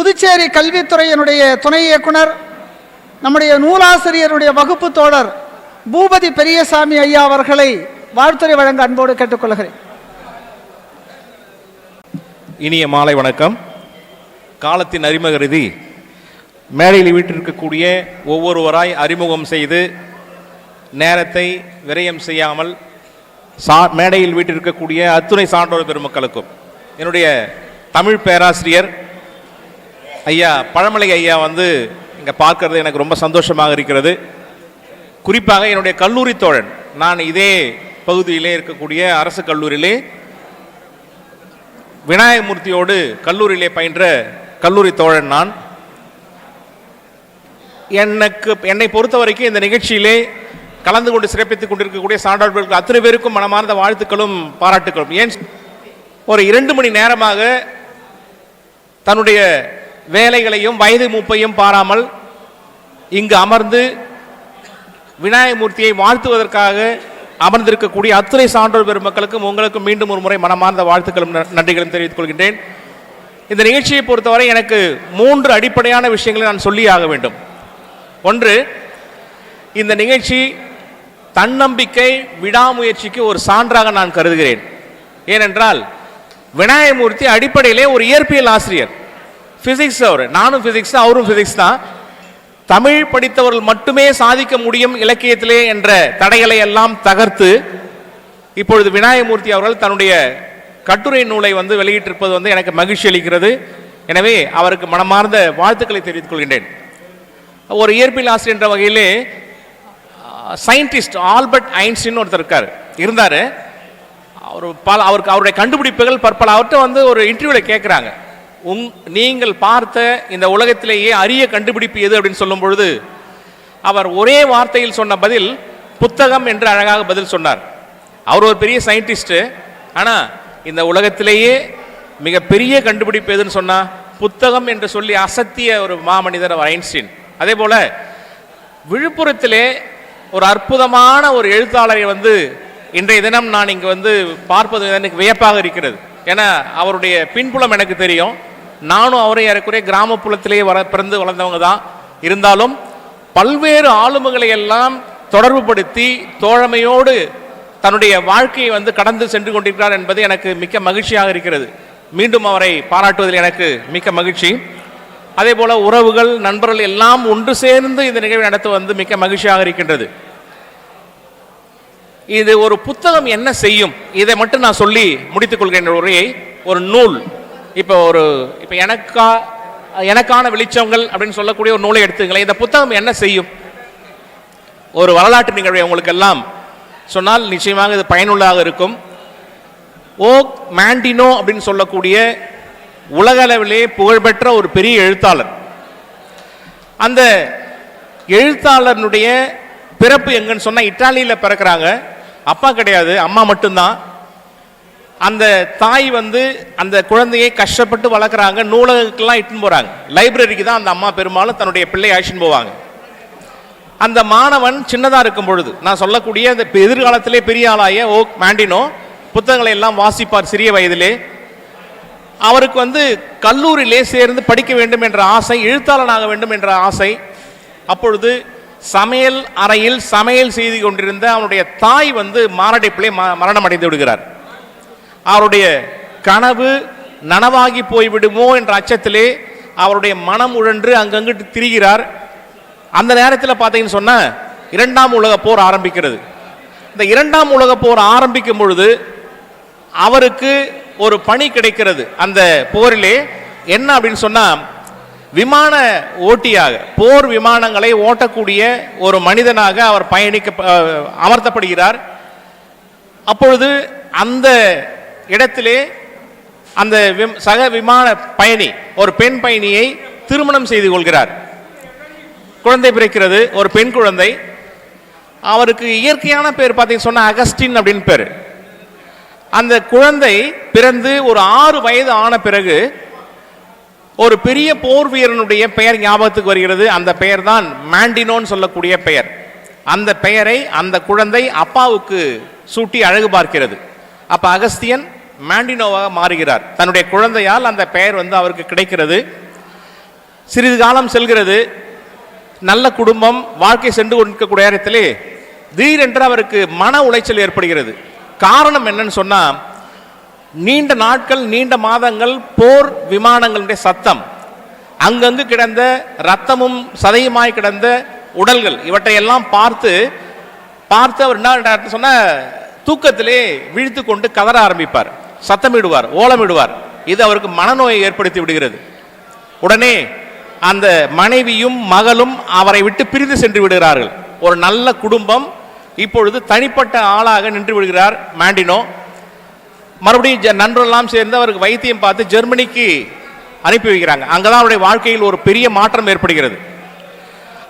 புதுச்சேரி கல்வித்துறையினுடைய துணை இயக்குனர் நம்முடைய நூலாசிரியருடைய வகுப்பு தோழர் பூபதி பெரியசாமி ஐயா அவர்களை வாழ்த்துறை வழங்க அன்போடு கேட்டுக்கொள்கிறேன். இனிய மாலை வணக்கம். காலத்தின் அறிமுகருதி மேடையில் வீட்டிருக்கக்கூடிய ஒவ்வொருவராய் அறிமுகம் செய்து நேரத்தை விரயம் செய்யாமல் சா மேடையில் வீட்டிருக்கக்கூடிய அத்துணை சான்றோர் பெருமக்களுக்கும் என்னுடைய தமிழ் பேராசிரியர் ஐயா பழமலை ஐயா வந்து இங்கே பார்க்கறது எனக்கு ரொம்ப சந்தோஷமாக இருக்கிறது. குறிப்பாக என்னுடைய கல்லூரி தோழன் நான் இதே பகுதியிலே இருக்கக்கூடிய அரசு கல்லூரியிலே விநாயகமூர்த்தியோடு கல்லூரியிலே பயின்ற கல்லூரி தோழன் நான். எனக்கு என்னை பொறுத்த வரைக்கும் இந்த நிகழ்ச்சியிலே கலந்து கொண்டு சிறப்பித்துக் கொண்டிருக்கக்கூடிய சான்றோர்களுக்கு அத்தனை பேருக்கும் மனமார்ந்த வாழ்த்துக்களும் பாராட்டுக்களும். ஏன் ஒரு இரண்டு மணி நேரமாக தன்னுடைய வேலைகளையும் வயது மூப்பையும் பாராமல் இங்கு அமர்ந்து விநாயகமூர்த்தியை வாழ்த்துவதற்காக அமர்ந்திருக்கக்கூடிய அத்துறை சான்றோர் பெருமக்களுக்கும் உங்களுக்கும் மீண்டும் ஒரு முறை மனமார்ந்த வாழ்த்துக்களும் ந- நன்றிகளும் தெரிவித்துக் கொள்கின்றேன். இந்த நிகழ்ச்சியை பொறுத்தவரை எனக்கு மூன்று அடிப்படையான விஷயங்களை நான் சொல்லியாக ஆக வேண்டும். ஒன்று இந்த நிகழ்ச்சி தன்னம்பிக்கை விடாமுயற்சிக்கு ஒரு சான்றாக நான் கருதுகிறேன். ஏனென்றால் விநாயகமூர்த்தி அடிப்படையிலே ஒரு இயற்பியல் ஆசிரியர். ஃபிசிக்ஸ் அவர். நானும் பிசிக்ஸ் அவரும் ஃபிசிக்ஸ் தான். தமிழ் படித்தவர்கள் மட்டுமே சாதிக்க முடியும் இலக்கியத்திலே என்ற தடைகளை எல்லாம் தகர்த்து இப்பொழுது விநாயகமூர்த்தி அவர்கள் தன்னுடைய கட்டுரை நூலை வந்து வெளியிட்டிருப்பது வந்து எனக்கு மகிழ்ச்சி அளிக்கிறது. எனவே அவருக்கு மனமார்ந்த வாழ்த்துக்களை தெரிவித்துக் கொள்கின்றேன். ஒரு இயற்பியல் ஆசிரியர் என்ற வகையிலே சயின்டிஸ்ட் ஆல்பர்ட் ஐன்ஸ்டின் ஒருத்தர் இருக்கார். இருந்தார். அவர் பல அவருக்கு அவருடைய கண்டுபிடிப்புகள் பற்பல அவர்கிட்ட வந்து ஒரு இன்டர்வியூவில் கேட்குறாங்க உங் நீங்கள் பார்த்த இந்த உலகத்திலேயே அரிய கண்டுபிடிப்பு எது அப்படின்னு சொல்லும் பொழுது அவர் ஒரே வார்த்தையில் சொன்ன பதில் புத்தகம் என்று அழகாக பதில் சொன்னார். அவர் ஒரு பெரிய சயின்டிஸ்ட்டு ஆனால் இந்த உலகத்திலேயே மிகப்பெரிய கண்டுபிடிப்பு எதுன்னு சொன்னால் புத்தகம் என்று சொல்லி அசத்திய ஒரு மாமனிதர் அவர் ஐன்ஸ்டீன். அதே போல் விழுப்புரத்திலே ஒரு அற்புதமான ஒரு எழுத்தாளரை வந்து இன்றைய தினம் நான் இங்கே வந்து பார்ப்பது எனக்கு வியப்பாக இருக்கிறது. ஏன்னா அவருடைய பின்புலம் எனக்கு தெரியும். நானும் அவரை ஏறக்குறைய கிராமப்புறத்திலேயே வர பிறந்து வளர்ந்தவங்க தான். இருந்தாலும் பல்வேறு ஆளுமைகளை எல்லாம் தொடர்புபடுத்தி தோழமையோடு தன்னுடைய வாழ்க்கையை வந்து கடந்து சென்று கொண்டிருக்கிறார் என்பது எனக்கு மிக்க மகிழ்ச்சியாக இருக்கிறது. மீண்டும் அவரை பாராட்டுவதில் எனக்கு மிக்க மகிழ்ச்சி. அதே போல உறவுகள் நண்பர்கள் எல்லாம் ஒன்று சேர்ந்து இந்த நிகழ்வை நடத்த வந்து மிக்க மகிழ்ச்சியாக இருக்கின்றது. இது ஒரு புத்தகம் என்ன செய்யும்? இதை மட்டும் நான் சொல்லி முடித்துக் கொள்கின்ற உரையை ஒரு நூல். இப்போ ஒரு இப்போ எனக்கா எனக்கான வெளிச்சங்கள் அப்படின்னு சொல்லக்கூடிய ஒரு நூலை எடுத்துங்களேன் இந்த புத்தகம் என்ன செய்யும்? ஒரு வரலாற்று நிகழ்வை உங்களுக்கு எல்லாம் சொன்னால் நிச்சயமாக இது பயனுள்ளதாக இருக்கும். ஓக் மேண்டினோ அப்படின்னு சொல்லக்கூடிய உலக அளவிலே புகழ்பெற்ற ஒரு பெரிய எழுத்தாளர். அந்த எழுத்தாளனுடைய பிறப்பு எங்கன்னு சொன்னால் இட்டாலியில் பிறக்கிறாங்க. அப்பா கிடையாது அம்மா மட்டும்தான். அந்த தாய் வந்து அந்த குழந்தையை கஷ்டப்பட்டு வளர்க்குறாங்க நூலகத்துக்கெல்லாம் இட்டுன்னு போகிறாங்க லைப்ரரிக்கு தான் அந்த அம்மா பெரும்பாலும் தன்னுடைய பிள்ளை அழைச்சின்னு போவாங்க. அந்த மாணவன் சின்னதாக இருக்கும் பொழுது நான் சொல்லக்கூடிய அந்த எதிர்காலத்திலே பெரிய ஆளாய ஓக் மேண்டினோ புத்தகங்களை எல்லாம் வாசிப்பார் சிறிய வயதிலே. அவருக்கு வந்து கல்லூரியிலே சேர்ந்து படிக்க வேண்டும் என்ற ஆசை எழுத்தாளனாக வேண்டும் என்ற ஆசை. அப்பொழுது சமையல் அறையில் சமையல் செய்து கொண்டிருந்த அவனுடைய தாய் வந்து மாரடைப்பிலே ம- மரணம் அடைந்து விடுகிறார். அவருடைய கனவு நனவாகி போய்விடுமோ என்ற அச்சத்திலே அவருடைய மனம் உழன்று அங்கங்கிட்டு திரிகிறார். அந்த நேரத்தில் பார்த்தீங்கன்னு சொன்ன இரண்டாம் உலக போர் ஆரம்பிக்கிறது. இந்த இரண்டாம் உலக போர் ஆரம்பிக்கும் பொழுது அவருக்கு ஒரு பணி கிடைக்கிறது. அந்த போரிலே என்ன அப்படின்னு சொன்னால் விமான ஓட்டியாக போர் விமானங்களை ஓட்டக்கூடிய ஒரு மனிதனாக அவர் பயணிக்க அமர்த்தப்படுகிறார். அப்பொழுது அந்த இடத்திலே அந்த விம்- சக விமான பயணி ஒரு பெண் பயணியை திருமணம் செய்து கொள்கிறார். குழந்தை பிறக்கிறது ஒரு பெண் குழந்தை. அவருக்கு இயற்கையான பேர் பார்த்தீங்கன்னா சொன்னால் அகஸ்டின் அப்படின்னு பேர். அந்த குழந்தை பிறந்து ஒரு ஆறு வயது ஆன பிறகு ஒரு பெரிய போர் வீரனுடைய பெயர் ஞாபகத்துக்கு வருகிறது. அந்த பெயர் தான் மாண்டினோன்னு சொல்லக்கூடிய பெயர். அந்த பெயரை அந்த குழந்தை அப்பாவுக்கு சூட்டி அழகு பார்க்கிறது. அப்ப அகஸ்தியன் மாண்டினோவாக மாறுகிறார். தன்னுடைய குழந்தையால் அந்த பெயர் வந்து அவருக்கு கிடைக்கிறது. சிறிது காலம் செல்கிறது. நல்ல குடும்பம் வாழ்க்கை சென்று கொண்டிருக்கக்கூடிய நேரத்திலே திடீரென்று அவருக்கு மன உளைச்சல் ஏற்படுகிறது. காரணம் என்னன்னு சொன்னால் நீண்ட நாட்கள் நீண்ட மாதங்கள் போர் விமானங்களுடைய சத்தம் அங்கங்கு கிடந்த ரத்தமும் சதையுமாய் கிடந்த உடல்கள் இவற்றையெல்லாம் பார்த்து பார்த்து அவர் என்ன சொன்ன தூக்கத்திலே விழித்து கொண்டு கதற ஆரம்பிப்பார். சத்தமிடுவார் ஓலமிடுவார். இது அவருக்கு மனநோயை ஏற்படுத்தி விடுகிறது. உடனே அந்த மனைவியும் மகளும் அவரை விட்டு பிரிந்து சென்று விடுகிறார்கள். ஒரு நல்ல குடும்பம் இப்பொழுது தனிப்பட்ட ஆளாக நின்று விடுகிறார் மாண்டினோ. மறுபடியும் ஜ- சேர்ந்து அவருக்கு வைத்தியம் பார்த்து ஜெர்மனிக்கு அனுப்பி வைக்கிறாங்க. அங்கதான் அவருடைய வாழ்க்கையில் ஒரு பெரிய மாற்றம் ஏற்படுகிறது.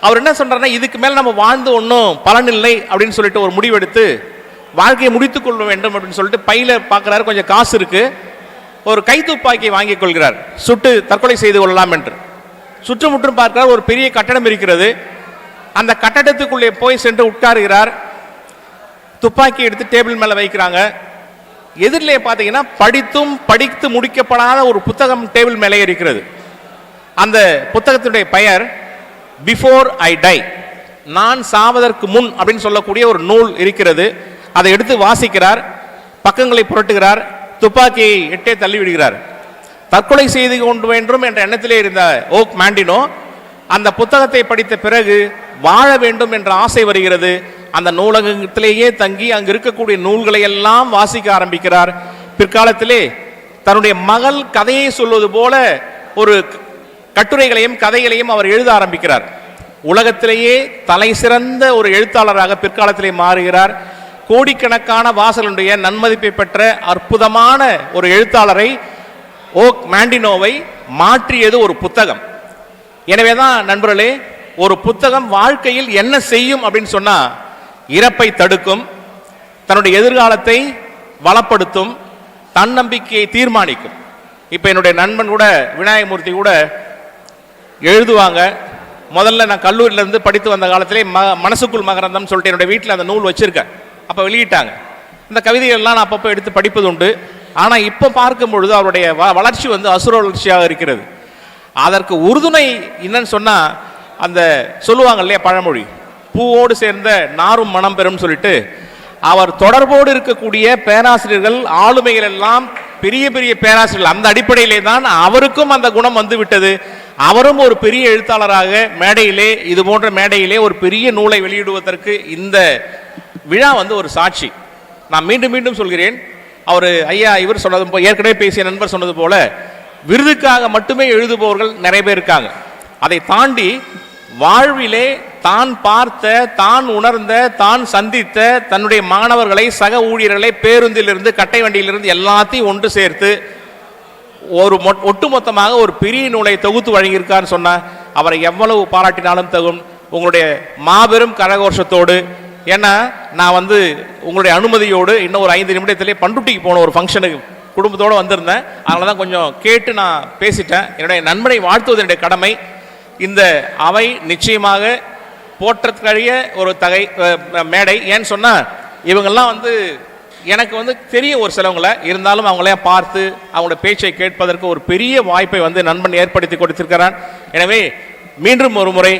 அவர் என்ன சொல்றாருன்னா இதுக்கு மேல் நம்ம வாழ்ந்து ஒன்றும் பலனில்லை அப்படின்னு சொல்லிட்டு ஒரு முடிவெடுத்து வாழ்க்கையை முடித்துக் கொள்ள வேண்டும் அப்படின்னு சொல்லிட்டு பையில பார்க்கறாரு கொஞ்சம் காசு இருக்கு. ஒரு கைத்துப்பாக்கியை வாங்கிக் கொள்கிறார். சுட்டு தற்கொலை செய்து கொள்ளலாம் என்று. சுற்றுமுற்றும் பார்க்கிறார் ஒரு பெரிய கட்டடம் இருக்கிறது. அந்த கட்டடத்துக்குள்ளே போய் சென்று உட்காருகிறார். துப்பாக்கி எடுத்து டேபிள் மேலே வைக்கிறாங்க. எதிரிலே பார்த்தீங்கன்னா படித்தும் படித்து முடிக்கப்படாத ஒரு புத்தகம் டேபிள் மேலே இருக்கிறது. அந்த புத்தகத்தினுடைய பெயர் பிஃபோர் ஐ டை நான் சாவதற்கு முன் அப்படின்னு சொல்லக்கூடிய ஒரு நூல் இருக்கிறது. அதை எடுத்து வாசிக்கிறார் பக்கங்களை புரட்டுகிறார் துப்பாக்கியை எட்டே தள்ளிவிடுகிறார். தற்கொலை செய்து கொண்டு வேண்டும் என்ற எண்ணத்திலே இருந்த ஓக் மாண்டினோ அந்த புத்தகத்தை படித்த பிறகு வாழ வேண்டும் என்ற ஆசை வருகிறது. அந்த நூலகத்திலேயே தங்கி அங்கு இருக்கக்கூடிய நூல்களை எல்லாம் வாசிக்க ஆரம்பிக்கிறார். பிற்காலத்திலே தன்னுடைய மகள் கதையை சொல்வது போல ஒரு கட்டுரைகளையும் கதைகளையும் அவர் எழுத ஆரம்பிக்கிறார். உலகத்திலேயே தலை சிறந்த ஒரு எழுத்தாளராக பிற்காலத்திலே மாறுகிறார். கோடிக்கணக்கான வாசலுடைய நன்மதிப்பை பெற்ற அற்புதமான ஒரு எழுத்தாளரை ஓக் மாண்டினோவை மாற்றியது ஒரு புத்தகம். எனவே தான் நண்பர்களே ஒரு புத்தகம் வாழ்க்கையில் என்ன செய்யும் அப்படின்னு சொன்னால் இறப்பை தடுக்கும் தன்னுடைய எதிர்காலத்தை வளப்படுத்தும் தன்னம்பிக்கையை தீர்மானிக்கும். இப்போ என்னுடைய நண்பன் கூட விநாயகமூர்த்தி கூட எழுதுவாங்க. முதல்ல நான் கல்லூரியிலேருந்து படித்து வந்த காலத்திலே ம மனசுக்குள் மகரந்தம் சொல்லிட்டு என்னுடைய வீட்டில் அந்த நூல் வச்சுருக்கேன். அப்போ வெளியிட்டாங்க. இந்த கவிதைகள்லாம் நான் அப்பப்போ எடுத்து படிப்பது உண்டு ஆனால் இப்போ பார்க்கும் பொழுது அவருடைய வ- வளர்ச்சி வந்து அசுர வளர்ச்சியாக இருக்கிறது. அதற்கு உறுதுணை என்னன்னு சொன்னால் அந்த சொல்லுவாங்க இல்லையா பழமொழி? பூவோடு சேர்ந்த நாரும் மனம் பெறும் சொல்லிட்டு அவர் தொடர்போடு இருக்கக்கூடிய பேராசிரியர்கள் ஆளுமைகள் எல்லாம் பெரிய பெரிய பேராசிரியர்கள். அந்த அடிப்படையிலே தான் அவருக்கும் அந்த குணம் வந்து விட்டது. அவரும் ஒரு பெரிய எழுத்தாளராக மேடையிலே இது போன்ற மேடையிலே ஒரு பெரிய நூலை வெளியிடுவதற்கு இந்த விழா வந்து ஒரு சாட்சி. நான் மீண்டும் மீண்டும் சொல்கிறேன். அவர் ஐயா இவர் சொன்னது போல் ஏற்கனவே பேசிய நண்பர் சொன்னது போல விருதுக்காக மட்டுமே எழுதுபவர்கள் நிறைய பேர் இருக்காங்க. அதை தாண்டி வாழ்விலே தான் பார்த்த தான் உணர்ந்த தான் சந்தித்த தன்னுடைய மாணவர்களை சக ஊழியர்களை பேருந்திலிருந்து கட்டை வண்டியிலிருந்து எல்லாத்தையும் ஒன்று சேர்த்து ஒரு ஒட்டுமொத்தமாக ஒரு பெரிய நூலை தொகுத்து வழங்கியிருக்கான்னு சொன்ன அவரை எவ்வளவு பாராட்டினாலும் தகும். உங்களுடைய மாபெரும் கரகோஷத்தோடு ஏன்னா நான் வந்து உங்களுடைய அனுமதியோடு இன்னும் ஒரு ஐந்து நிமிடத்திலே பண்டுட்டிக்கு போன ஒரு ஃபங்க்ஷனுக்கு குடும்பத்தோடு வந்திருந்தேன். அதனால தான் கொஞ்சம் கேட்டு நான் பேசிட்டேன். என்னுடைய நண்பனை வாழ்த்துவது என்னுடைய கடமை. இந்த அவை நிச்சயமாக போற்றத்துக்கழிய ஒரு தகை மேடை. ஏன்னு சொன்னால் இவங்கெல்லாம் வந்து எனக்கு வந்து தெரியும் ஒரு சிலவங்களை. இருந்தாலும் அவங்களையும் பார்த்து அவங்களோட பேச்சை கேட்பதற்கு ஒரு பெரிய வாய்ப்பை வந்து நண்பன் ஏற்படுத்தி கொடுத்திருக்கிறான். எனவே மீண்டும் ஒரு முறை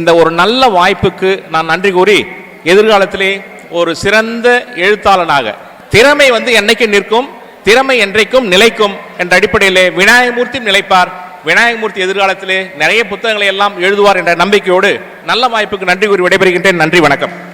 இந்த ஒரு நல்ல வாய்ப்புக்கு நான் நன்றி கூறி எதிர்காலத்திலே ஒரு சிறந்த எழுத்தாளனாக. திறமை வந்து என்னைக்கும் நிற்கும் திறமை என்றைக்கும் நிலைக்கும் என்ற அடிப்படையிலே விநாயகமூர்த்தி நிலைப்பார். விநாயகமூர்த்தி எதிர்காலத்திலே நிறைய புத்தகங்களை எல்லாம் எழுதுவார் என்ற நம்பிக்கையோடு நல்ல வாய்ப்புக்கு நன்றி கூறி விடைபெறுகின்றேன். நன்றி வணக்கம்.